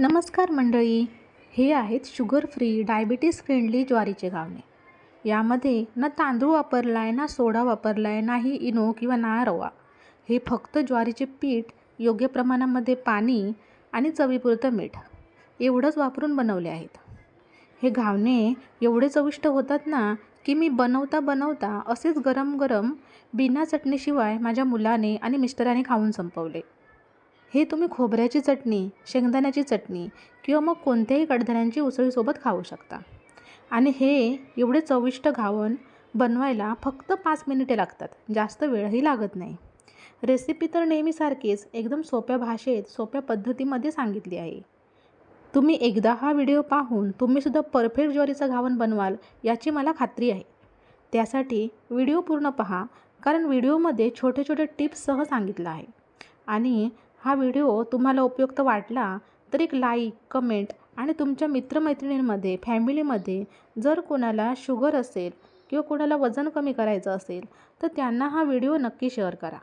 नमस्कार मंडळी. हे आहेत शुगर फ्री डायबिटीस फ्रेंडली ज्वारीचे घावणे. यामध्ये ना तांदूळ वापरला आहे ना सोडा वापरला आहे नाही इनो किंवा ना रवा. हे फक्त ज्वारीचे पीठ योग्य प्रमाणामध्ये पाणी आणि चवीपुरतं मीठ एवढंच वापरून बनवले आहेत. हे घावणे एवढे चविष्ट होतात ना की मी बनवता बनवता असेच गरम गरम बिना चटणीशिवाय माझ्या मुलाने आणि मिस्टराने खाऊन संपवले. हे तुम्ही खोबऱ्याची चटणी शेंगदाण्याची चटणी किंवा मग कोणत्याही कडधान्यांची उसळीसोबत खाऊ शकता. आणि हे एवढे चविष्ट घावन बनवायला फक्त पाच मिनिटे लागतात जास्त वेळही लागत नाही. रेसिपी तर नेहमीसारखीच एकदम सोप्या भाषेत सोप्या पद्धतीमध्ये सांगितली आहे. तुम्ही एकदा हा व्हिडिओ पाहून तुम्हीसुद्धा परफेक्ट ज्वारीचं घावन बनवाल याची मला खात्री आहे. त्यासाठी व्हिडिओ पूर्ण पहा कारण व्हिडिओमध्ये छोटे छोटे टिप्ससह सांगितलं आहे. आणि हा व्हिडिओ तुम्हाला उपयुक्त वाटला तर एक लाईक कमेंट आणि तुमच्या मित्रमैत्रिणींमध्ये फॅमिलीमध्ये जर कोणाला शुगर असेल किंवा कोणाला वजन कमी करायचं असेल तर त्यांना हा व्हिडिओ नक्की शेअर करा.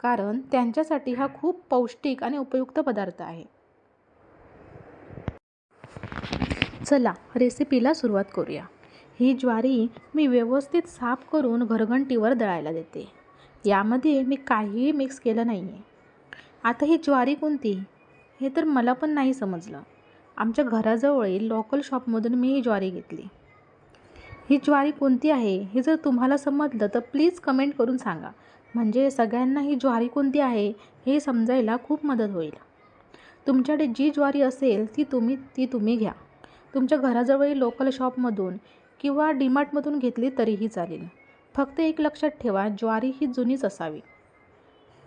कारण त्यांच्यासाठी हा खूप पौष्टिक आणि उपयुक्त पदार्थ आहे. चला रेसिपीला सुरुवात करूया. ही ज्वारी मी व्यवस्थित साफ करून घरघंटीवर दळायला देते. यामध्ये मी काहीही मिक्स केलं नाही आहे आता ही ज्वारी कोणती? हे तर मला पण नाही समजलं. आमच्या घराजवळील लोकल शॉपमधून मी ही ज्वारी घेतली. ही ज्वारी कोणती आहे? हे जर तुम्हाला समजलं तर प्लीज कमेंट करून सांगा. म्हणजे सगळ्यांना ही ज्वारी कोणती आहे हे समजायला खूप मदत होईल. तुमच्याकडे जी ज्वारी असेल ती तुम्ही ती तुम्ही घ्या. तुमच्या घराजवळील लोकल शॉपमधून किंवा डीमार्टमधून घेतली तरीही चालेल. फक्त एक लक्षात ठेवा ज्वारी ही जुनीच असावी.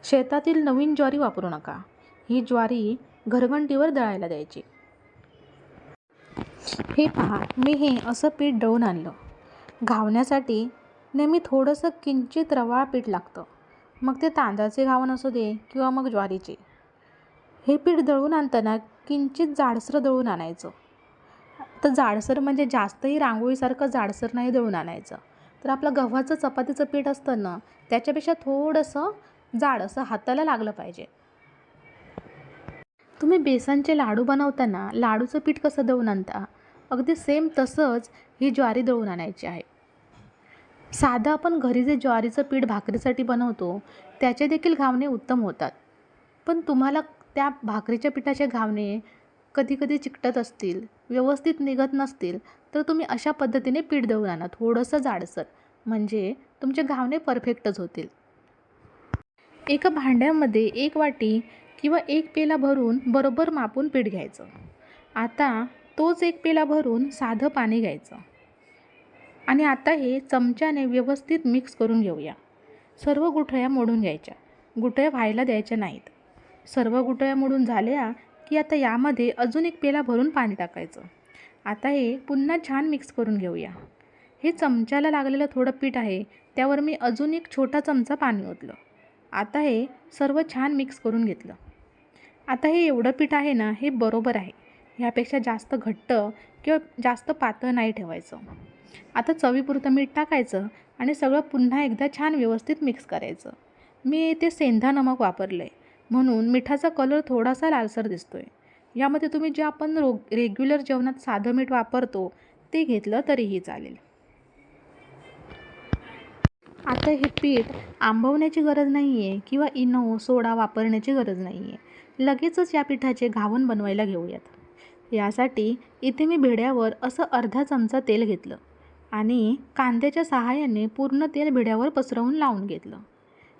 शेतातील नवीन ज्वारी वापरू नका. ही ज्वारी घरघंटीवर दळायला द्यायची. हे पहा मी हे असं पीठ दळून आणलं. घावण्यासाठी नेहमी थोडंसं किंचित रवाळ पीठ लागतं. मग ते तांदळाचे घावण असू दे किंवा मग ज्वारीचे. हे पीठ दळून आणताना किंचित जाडसर दळून आणायचं. तर जाडसर म्हणजे जास्तही रांगोळीसारखं जाडसर नाही दळून आणायचं. तर आपलं गव्हाचं चपातीचं पीठ असतं ना त्याच्यापेक्षा थोडंसं जाड असं हाताला लागलं पाहिजे. तुम्ही बेसनचे लाडू बनवताना लाडूचं पीठ कसं दळून आणता? अगदी सेम तसंच ही ज्वारी दळून आणायची आहे. साधं आपण घरी जे ज्वारीचं पीठ भाकरीसाठी बनवतो त्याचे देखील घावणे उत्तम होतात. पण तुम्हाला त्या भाकरीच्या पिठाचे घावणे कधीकधी चिकटत असतील व्यवस्थित निघत नसतील तर तुम्ही अशा पद्धतीने पीठ दळून आणा थोडंसं जाडसर. म्हणजे तुमचे घावणे परफेक्टच होतील. एका भांड्यामध्ये एक वाटी किंवा एक पेला भरून बरोबर मापून पीठ घ्यायचं. आता तोच एक पेला भरून साधं पाणी घ्यायचं. आणि आता हे चमच्याने व्यवस्थित मिक्स करून घेऊया. सर्व गुठळ्या मोडून घ्यायच्या. गुठळ्या व्हायला द्यायच्या नाहीत. सर्व गुठळ्या मोडून झाल्या की आता यामध्ये अजून एक पेला भरून पाणी टाकायचं. आता हे पुन्हा छान मिक्स करून घेऊया. हे चमच्याला लागलेलं थोडं पीठ आहे त्यावर मी अजून एक छोटा चमचा पाणी ओतलं. आता हे सर्व छान मिक्स करून घेतलं. आता हे एवढं पीठ आहे ना हे बरोबर आहे. ह्यापेक्षा जास्त घट्ट किंवा जास्त पातळ नाही ठेवायचं. आता चवीपुरतं मीठ टाकायचं आणि सगळं पुन्हा एकदा छान व्यवस्थित मिक्स करायचं. मी ते सेंधा नमक वापरलं आहे म्हणून मिठाचा कलर थोडासा लालसर दिसतो आहे यामध्ये तुम्ही जे आपण रो रेग्युलर जेवणात साधं मीठ वापरतो ते घेतलं तरीही चालेल. आता हे पीठ आंबवण्याची गरज नाही आहे किंवा इनो सोडा वापरण्याची गरज नाही आहे लगेचच या पिठाचे घावण बनवायला घेऊयात. यासाठी इथे मी भिड्यावर असं अर्धा चमचा तेल घेतलं आणि कांद्याच्या सहाय्याने पूर्ण तेल भिड्यावर पसरवून लावून घेतलं.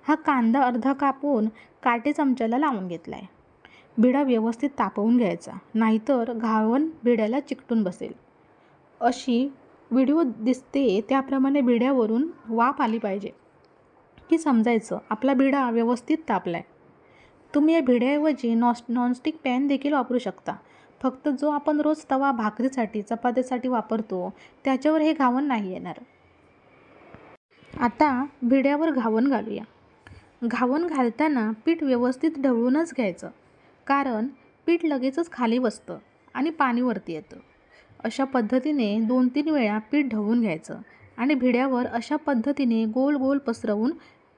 हा कांदा अर्धा कापून काटे चमच्याला लावून घेतला आहे भिडा व्यवस्थित तापवून घ्यायचा नाहीतर घावण भिड्याला चिकटून बसेल. अशी व्हिडिओ दिसते त्याप्रमाणे भिड्यावरून वाफ आली पाहिजे. की समजायचं आपला भिडा व्यवस्थित तापला आहे तुम्ही या भिड्याऐवजी नॉस नॉनस्टिक पॅन देखील वापरू शकता. फक्त जो आपण रोज तवा भाकरीसाठी चपातीसाठी वापरतो त्याच्यावर हे घावण नाही येणार. आता भिड्यावर घावण घालूया. घावण घालताना पीठ व्यवस्थित ढवळूनच घ्यायचं. कारण पीठ लगेचच खाली बसतं आणि पाणी वरती येतं. अशा पद्धतीने दोन तीन वेळा पीठ ढवून घ्यायचं आणि भिड्यावर अशा पद्धतीने गोल गोल पसरवून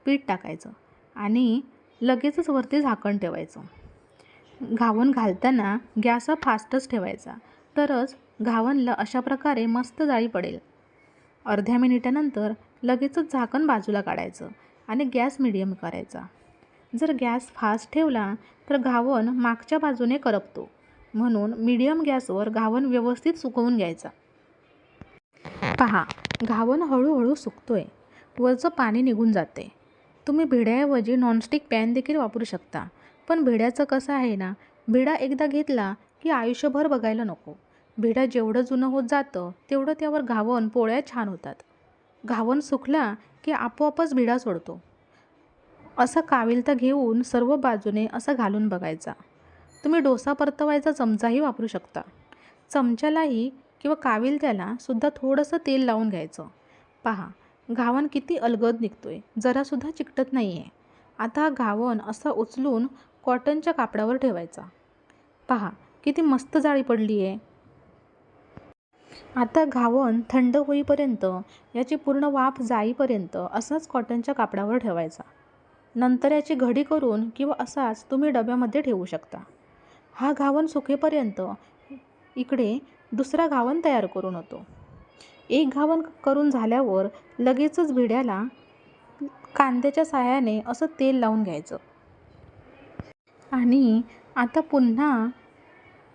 पीठ टाकायचं आणि लगेचच वरती झाकण ठेवायचं. घावन घालताना गॅस हा फास्टच ठेवायचा तरच घावनला अशा प्रकारे मस्त जाळी पडेल. अर्ध्या मिनिटानंतर लगेचच झाकण बाजूला काढायचं आणि गॅस मिडियम करायचा. जर गॅस फास्ट ठेवला तर घावन मागच्या बाजूने करपतो. म्हणून मीडियम गॅसवर घावन व्यवस्थित सुकवून घ्यायचा. पहा घावन हळूहळू सुकतोय. वरचं पाणी निघून जाते. तुम्ही भिड्याऐवजी नॉनस्टिक पॅन देखील वापरू शकता. पण भिड्याचं कसं आहे ना भिडा एकदा घेतला की आयुष्यभर बघायला नको. भिडा जेवढं जुनं होत जातं तेवढं त्यावर घावन पोळ्या छान होतात. घावन सुकला की आपोआपच भिडा सोडतो. असा काविलता घेऊन सर्व बाजूने असा घालून बघायचा. तुम्ही डोसा परतवायचा चमचाही वापरू शकता. चमच्यालाही किंवा काविलत्याला सुद्धा थोडंसं तेल लावून घ्यायचं. पहा घावन किती अलगद निघतो आहे जरासुद्धा चिकटत नाही आहे आता हा घावन असा उचलून कॉटनच्या कापडावर ठेवायचा. पहा किती मस्त जाळी पडली आहे आता घावन थंड होईपर्यंत याची पूर्ण वाफ जाईपर्यंत असाच कॉटनच्या कापडावर ठेवायचा. नंतर याची घडी करून किंवा असाच तुम्ही डब्यामध्ये ठेवू शकता. हा घावन सुकेपर्यंत इकडे दुसरा घावन तयार करून होतो. एक घावन करून झाल्यावर लगेचच भिड्याला कांद्याच्या साह्याने असं तेल लावून घ्यायचं. आणि आता पुन्हा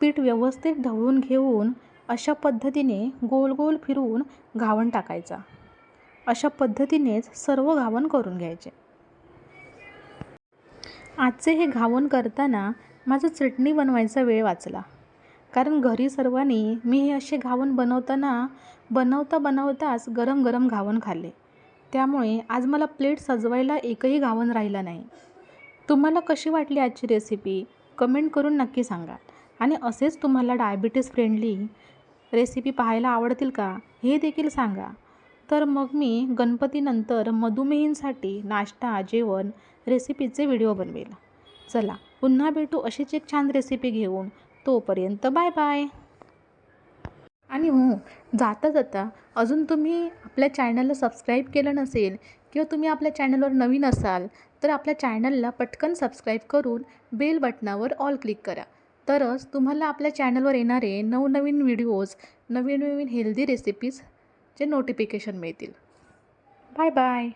पीठ व्यवस्थित ढवळून घेऊन अशा पद्धतीने गोल गोल फिरवून घावन टाकायचा. अशा पद्धतीनेच सर्व घावन करून घ्यायचे. आजचे हे घावन करताना माझा चटणी बनवायचा वेळ वाचला. कारण घरी सर्वांनी मी हे असे घावन बनवताना बनवता बनवताच गरम गरम घावन खाल्ले. त्यामुळे आज मला प्लेट सजवायला एकही घावन राहिला नाही. तुम्हाला कशी वाटली आजची रेसिपी कमेंट करून नक्की सांगा. आणि असेच तुम्हाला डायबिटीस फ्रेंडली रेसिपी पाहायला आवडतील का हे देखील सांगा. तर मग मी गणपतीनंतर मधुमेहींसाठी नाश्ता जेवण रेसिपीचे व्हिडिओ बनवेल. चला पुन्हा भेटू अशीच एक छान रेसिपी घेऊन. तोपर्यंत बाय बाय आणि हो जाता जाता अजून तुम्ही आपल्या चॅनलला सबस्क्राईब केलं नसेल किंवा तुम्ही आपल्या चॅनलवर नवीन असाल तर आपल्या चॅनलला पटकन सबस्क्राईब करून बेल बटनावर ऑल क्लिक करा. तरच तुम्हाला आपल्या चॅनलवर येणारे नवनवीन व्हिडिओज नवीन नवीन हेल्दी रेसिपीजचे नोटिफिकेशन मिळतील. Bye bye